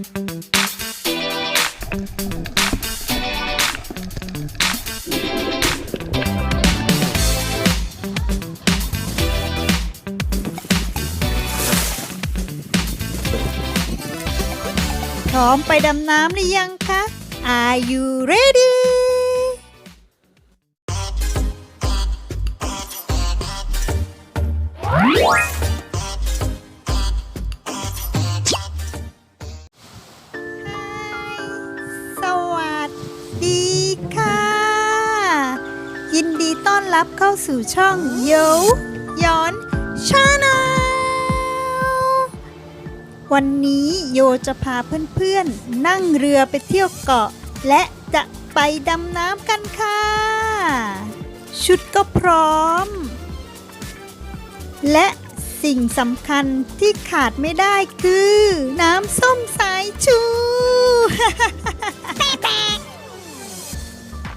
พร้อมไปดำน้ำหรือยังคะ Are you ready รับเข้าสู่ช่องโยย้อนชาแนลวันนี้โยจะพาเพื่อนๆ นั่งเรือไปเที่ยวเกาะ และจะไปดำน้ำกันค่ะ ชุดก็พร้อม และสิ่งสำคัญที่ขาดไม่ได้คือ น้ำส้มสายชู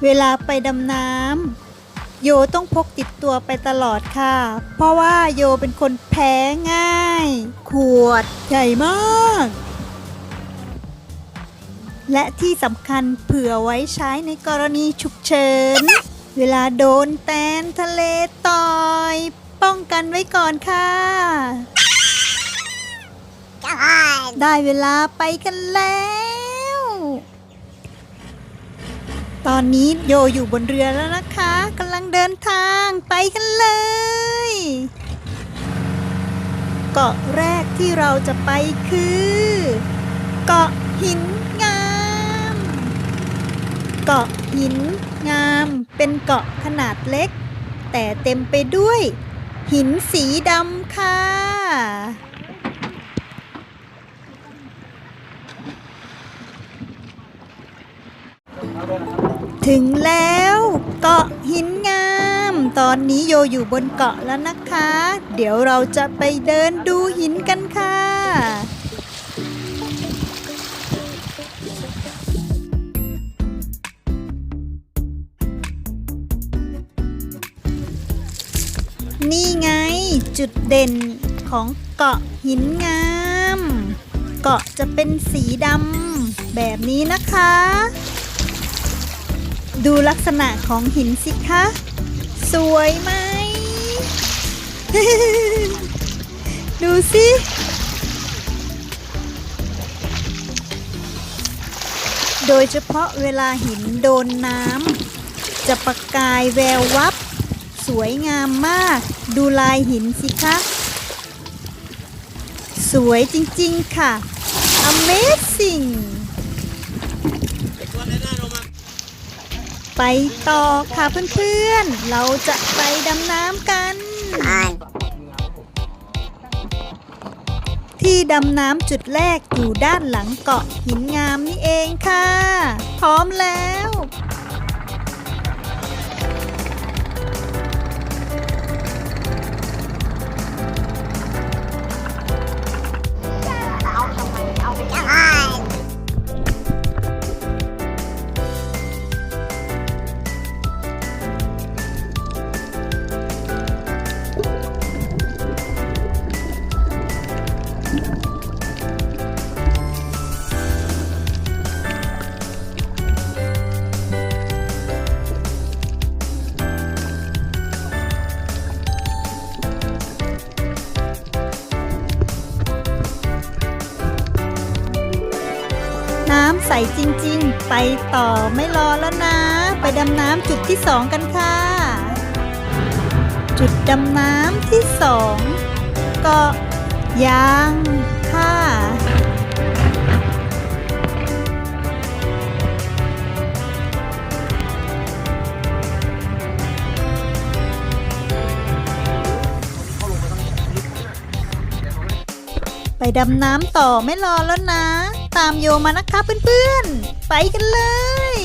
เวลาไปดำน้ำ โยต้องพกติดตัวไปตลอดค่ะ เพราะว่าโยเป็นคนแพ้ง่าย ขวดใหญ่มาก และที่สำคัญเผื่อไว้ใช้ในกรณีฉุกเฉิน เวลาโดนแตนทะเลต่อย ป้องกันไว้ก่อนค่ะ ได้เวลาไปกันแล้ว ตอนนี้โยอยู่บนเรือแล้วนะคะกำลังเดินทางไปกันเลย เกาะแรกที่เราจะไปคือ เกาะหินงาม เกาะหินงามเป็นเกาะขนาดเล็ก แต่เต็มไปด้วย หินสีดำค่ะ ถึงแล้วเกาะหินงาม ตอนนี้โยอยู่บนเกาะแล้วนะคะ เดี๋ยวเราจะไปเดินดูหินกันค่ะ นี่ไงจุดเด่นของเกาะหินงาม เกาะจะเป็นสีดำแบบนี้นะคะ ดูลักษณะของหินสิคะ สวยไหม ดูสิโดยเฉพาะเวลาหินโดนน้ำจะประกายแวววับ สวยงามมาก ดูลายหินสิคะ สวยจริงๆค่ะ Amazing ไปต่อค่ะเพื่อนๆ เราจะไปดำน้ำกัน ที่ดำน้ำจุดแรกอยู่ด้านหลังเกาะหินงามนี่เองค่ะ พร้อมแล้ว น้ำใสจริงๆ ไปต่อไม่รอแล้วนะ ไปดำน้ำจุดที่สองกันค่ะ จุดดำน้ำที่สองเกาะยางค่ะ ไปดำน้ำต่อไม่รอแล้วนะ ตามโยมานะคะเพื่อนๆ ไปกันเลย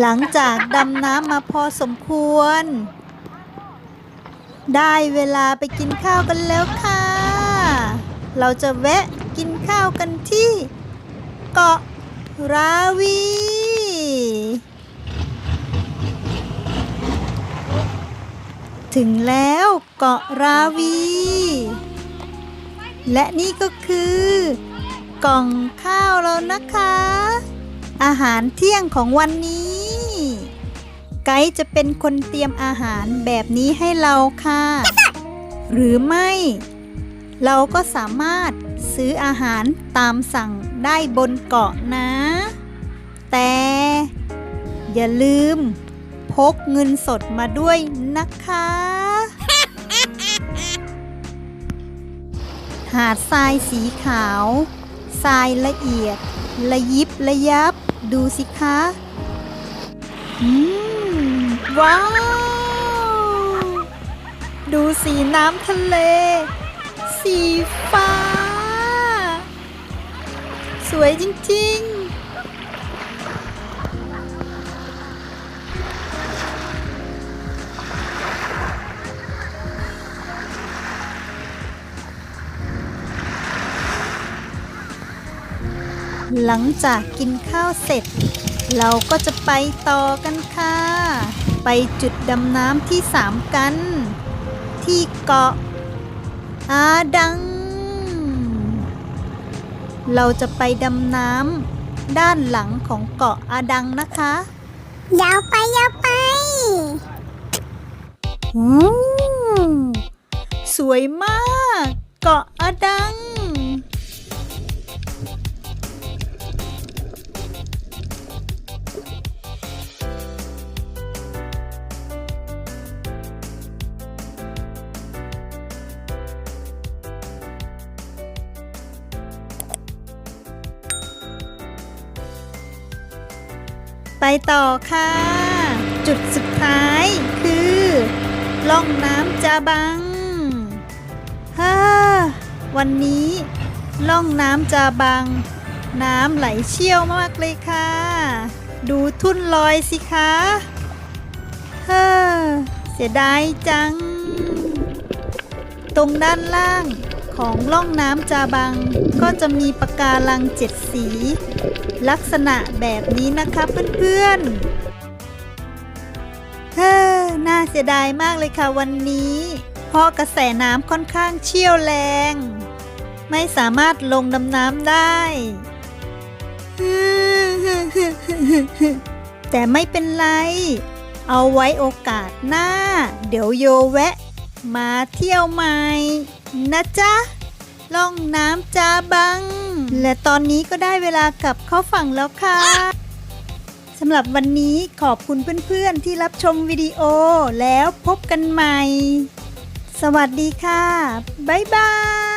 หลังจากดำน้ำมาพอสมควร ได้เวลาไปกินข้าวกันแล้วค่ะ เราจะแวะกินข้าวกันที่เกาะราวี ถึงแล้วเกาะราวี และนี่ก็คือ กล่องข้าวเรานะคะ อาหารเที่ยงของวันนี้ ไกด์จะเป็นคนเตรียมอาหารแบบนี้ให้เราค่ะ หรือไม่ เราก็สามารถซื้ออาหารตามสั่งได้บนเกาะนะ แต่ อย่าลืม พกเงินสดมาด้วยนะคะ หาดทรายสีขาว ทรายละเอียดละยิบละยับ ดูสิคะ อืม ว้าว ดูสีน้ำทะเล สีฟ้า สวยจริง ๆหลังจากกินข้าวเสร็จ เราก็จะไปต่อกันค่ะ ไปจุดดำน้ำที่สามกัน ที่เกาะอาดัง เราจะไปดำน้ำด้านหลังของเกาะอาดังนะคะยาวไปยาวไปอืมสวยมาก เกาะอาดัง ไปต่อค่ะ จุดสุดท้ายคือ ล่องน้ำจาบังฮ่าวันนี้ล่องน้ำจาบัง น้ำไหลเชี่ยวมากเลยค่ะ ดูทุ่นลอยสิคะเฮ้อเสียดายจัง ตรงด้านล่างของล่องน้ำจาบังก็จะมีปะการังเจ็ดสี ลักษณะแบบนี้นะคะเพื่อนๆเฮ้อน่าเสียดายมากเลยค่ะวันนี้ เพราะกระแสน้ำค่อนข้างเชี่ยวแรง ไม่สามารถลงดำน้ำได้แต่ไม่เป็นไร เอาไว้โอกาสหน้า เดี๋ยวโยแวะ มาเที่ยวใหม่ นะจ๊ะล่องน้ำจาบัง และตอนนี้ก็ได้เวลากลับเข้าฝั่งแล้วค่ะสำหรับวันนี้ขอบคุณเพื่อนๆที่รับชมวิดีโอแล้วพบกันใหม่ สวัสดีค่ะ บ๊ายบาย